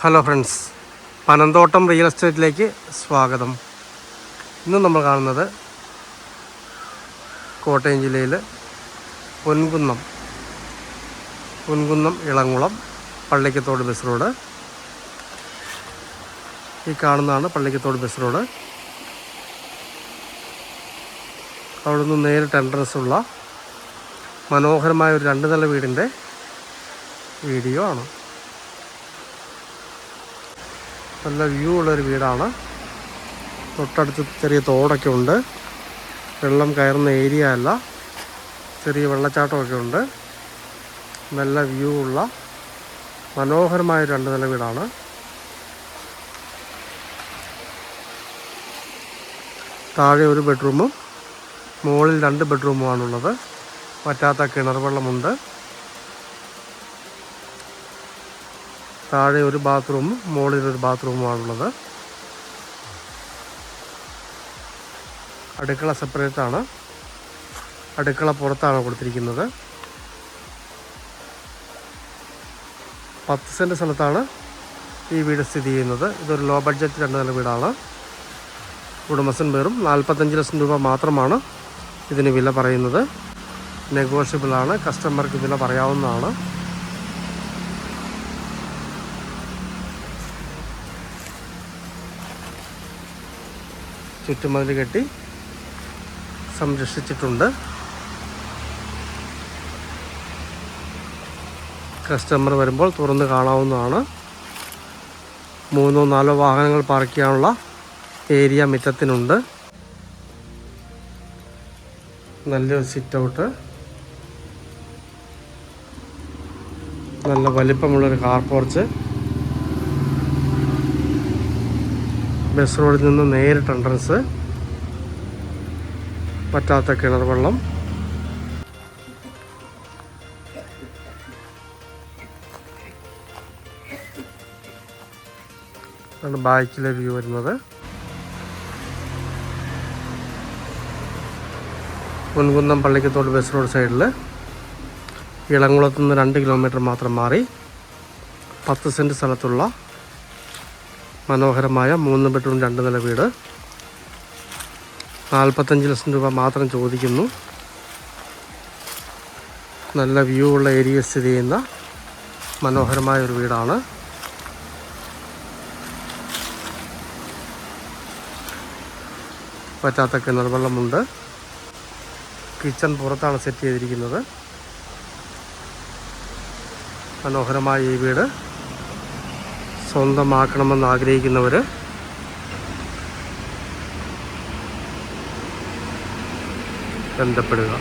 Hello friends Panamthottam real എസ്റ്റേറ്റിലേക്ക് സ്വാഗതം. ഇന്ന് നമ്മൾ കാണുന്നത് കോട്ടയം ജില്ലയിൽ പൊൻകുന്നം പൊൻകുന്നം ഇളങ്കുളം പള്ളിക്കത്തോട് ബസ് റോഡ്. ഈ കാണുന്നതാണ് പള്ളിക്കത്തോട് ബസ് റോഡ്. അവിടെ നിന്ന് നേരിട്ട് എൻട്രൻസ് ഉള്ള മനോഹരമായ ഒരു രണ്ട് നില വീടിന്റെ വീഡിയോ ആണ്. നല്ല വ്യൂ ഉള്ളൊരു വീടാണ്. തൊട്ടടുത്ത് ചെറിയ തോടൊക്കെ ഉണ്ട്. വെള്ളം കയറുന്ന ഏരിയ അല്ല. ചെറിയ വെള്ളച്ചാട്ടമൊക്കെ ഉണ്ട്. നല്ല വ്യൂ ഉള്ള മനോഹരമായ രണ്ട് നില വീടാണ്. താഴെ ഒരു ബെഡ്റൂമും മുകളിൽ രണ്ട് ബെഡ്റൂമുമാണുള്ളത് പറ്റാത്ത കിണർ വെള്ളമുണ്ട്. താഴെ ഒരു ബാത്റൂമും മുകളിൽ ഒരു ബാത്റൂമുമാണുള്ളത് അടുക്കള സെപ്പറേറ്റ് ആണ്. അടുക്കള പുറത്താണ് കൊടുത്തിരിക്കുന്നത്. പത്ത് സെന്റ് സ്ഥലത്താണ് ഈ വീട് സ്ഥിതി ചെയ്യുന്നത്. ഇതൊരു ലോ ബഡ്ജറ്റ് രണ്ട് നില വീടാണ്. ഉടമസ്ഥൻ പേറും നാൽപ്പത്തഞ്ച് ലക്ഷം രൂപ മാത്രമാണ് ഇതിന് വില പറയുന്നത്. നെഗോഷ്യബിളാണ് കസ്റ്റമർക്ക് വില പറയാവുന്നതാണ്. ചുറ്റുമതിൽ കെട്ടി സംരക്ഷിച്ചിട്ടുണ്ട്. കസ്റ്റമർ വരുമ്പോൾ തുറന്ന് കാണാവുന്നതാണ്. മൂന്നോ നാലോ വാഹനങ്ങൾ പാർക്ക് ചെയ്യാനുള്ള ഏരിയ മിറ്റത്തിനുണ്ട്. നല്ലൊരു സിറ്റ് ഔട്ട് നല്ല വലിപ്പമുള്ളൊരു കാർ പോർച്ച്. ബസ് റോഡിൽ നിന്ന് നേരിട്ട് എൻട്രൻസ് പറ്റാത്ത കിണർ വെള്ളം. ആണ് ബാക്കിലെ വ്യൂ വരുന്നത്. മുൻകുന്നം പള്ളിക്കത്തോട് ബസ് റോഡ് സൈഡിൽ ഇളംകുളത്ത് നിന്ന് രണ്ട് കിലോമീറ്റർ മാത്രം മാറി പത്ത് സെന്റ് സ്ഥലത്തുള്ള മനോഹരമായ മൂന്ന് ബെഡ്റൂം രണ്ട് നില വീട്. നാൽപ്പത്തഞ്ച് ലക്ഷം രൂപ മാത്രം ചോദിക്കുന്നു. നല്ല വ്യൂ ഉള്ള ഏരിയ സ്ഥിതി ചെയ്യുന്ന മനോഹരമായ ഒരു വീടാണ്. പറ്റാത്ത കിണർ വെള്ളമുണ്ട് കിച്ചൺ പുറത്താണ് സെറ്റ് ചെയ്തിരിക്കുന്നത്. മനോഹരമായ ഈ വീട്. സ്വന്തമാക്കണമെന്ന് ആഗ്രഹിക്കുന്നവർ ബന്ധപ്പെടുക.